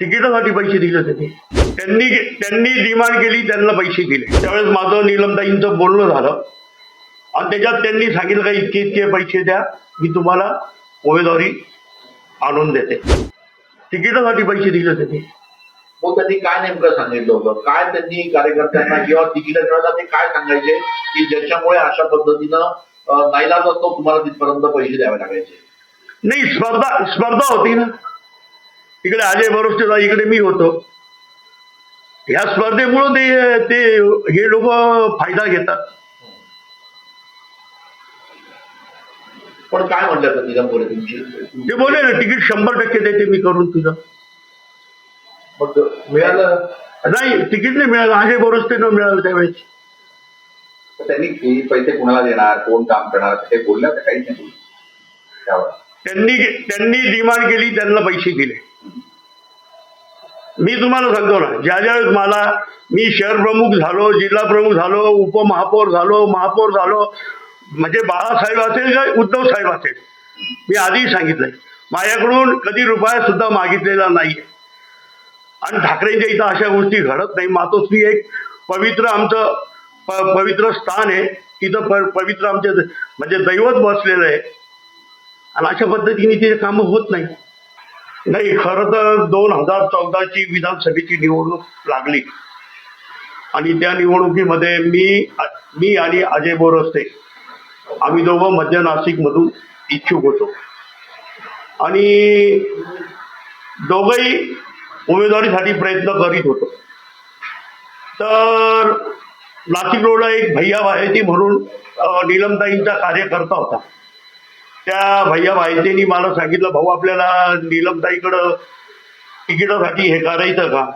तिकिटासाठी पैसे दिले होते ते. त्यांनी त्यांनी डिमांड केली त्यांना पैसे दिले. त्यावेळेस माझं नीलमताईंचं बोलणं झालं. आणि त्याच्यात त्यांनी सांगितलं का इतके इतके पैसे द्या मी तुम्हाला उमेदवारी आणून देते. तिकिटासाठी पैसे दिले होते ते. मग त्यांनी काय नेमकं सांगितलं होतं? काय त्यांनी कार्यकर्त्यांना किंवा तिकीट मिळवता ते काय सांगायचे? की ज्याच्यामुळे अशा पद्धतीनं नाईलाज असतो तुम्हाला तिथपर्यंत पैसे द्यावे लागायचे. नाही स्पर्धा स्पर्धा होती ना. इकडे अजय बरोस्टेला इकडे मी होतो. ह्या स्पर्धेमुळं ते ते हे लोक फायदा घेतात. पण काय म्हणलं निगम बोले तुमची? ते बोले ना तिकीट शंभर टक्के देते मी करून तुझं. मग मिळालं? नाही तिकीट नाही मिळालं. अजय बरोस्ते न मिळालं त्यावेळेस. तर त्यांनी हे पैसे कोणाला देणार कोण काम करणार ते बोलल्या का काहीच नाही त्यांनी त्यांनी डिमांड केली त्यांना पैसे दिले. मी तुम्हाला सांगतो ना ज्या ज्यावेळेस मला मी शहर प्रमुख झालो जिल्हा प्रमुख झालो उपमहापौर झालो महापौर झालो म्हणजे बाळासाहेब असेल का उद्धव साहेब असेल मी आधी सांगितलंय. माझ्याकडून कधी रुपया सुद्धा मागितलेला नाही आणि ठाकरेंच्या इथं अशा गोष्टी घडत नाही. मातोश्री एक पवित्र आमचं प- पवित्र स्थान आहे. तिथं प- पवित्र आमचे म्हणजे दैवत बसलेलं आहे. आणि अशा पद्धतीने ते कामं होत नाही. नाही खरं तर दोन हजार चौदाची विधानसभेची निवडणूक लागली. आणि त्या निवडणुकीमध्ये मी मी आणि अजय बोरस्ते आम्ही दोघं मध्य नाशिकमधून इच्छुक होतो. आणि दोघंही उमेदवारीसाठी प्रयत्न करीत होतो. तर नाशिक रोडला एक भैया भायती म्हणून निलमताईंचा नीलमताईंचा कार्यकर्ता होता. त्या भैया भाईतेनी मला सांगितलं भाऊ आपल्याला नीलमताईकडं तिकिटासाठी हे करायचं का?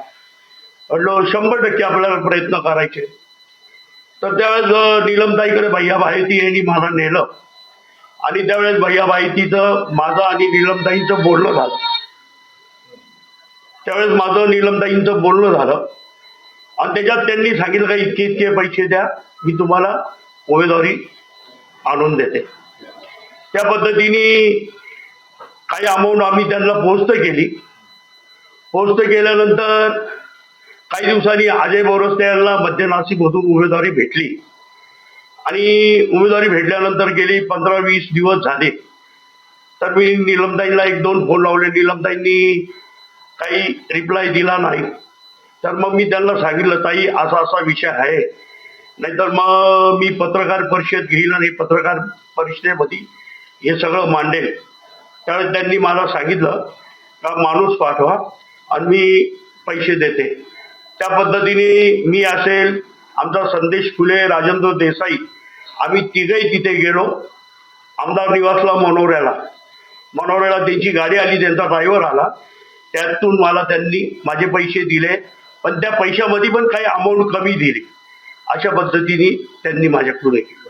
म्हटलं शंभर टक्के आपल्याला प्रयत्न करायचे. तर त्यावेळेस नीलमताईकडे भैया भायती यांनी मला नेलं. आणि त्यावेळेस भैया भायतीचं माझं आणि नीलमताईंचं बोलणं झालं. त्यावेळेस माझं नीलमताईंचं बोलणं झालं. आणि त्याच्यात त्यांनी सांगितलं का इतके इतके पैसे द्या मी तुम्हाला उमेदवारी आणून देते. त्या पद्धतीने काही अमाऊंट आम्ही त्यांना पोस्ट केली. पोस्ट केल्यानंतर काही दिवसांनी अजय बोरस्ते यांना मध्य नाशिकमधून उमेदवारी भेटली. आणि उमेदवारी भेटल्यानंतर गेली पंधरा वीस दिवस झाले. तर मी निलमताईंना एक दोन फोन लावले. नीलमताईंनी काही रिप्लाय दिला नाही. तर मग मी त्यांना सांगितलं ताई असा असा विषय आहे. नाहीतर मग मी पत्रकार परिषद घेईल आणि पत्रकार परिषदेमध्ये हे सगळं मांडेल. त्यावेळेस त्यांनी मला सांगितलं का माणूस पाठवा आणि मी पैसे देते. त्या पद्धतीने मी असेल आमचा संदेश फुले राजेंद्र देसाई आम्ही तिघही तिथे गेलो आमदार निवासला मनोऱ्याला. मनोऱ्याला त्यांची गाडी आली त्यांचा ड्रायव्हर आला. त्यातून मला त्यांनी माझे पैसे दिले पण त्या पैशामध्ये पण काही अमाऊंट कमी दिली. अशा पद्धतीने त्यांनी माझ्याकडून केलं.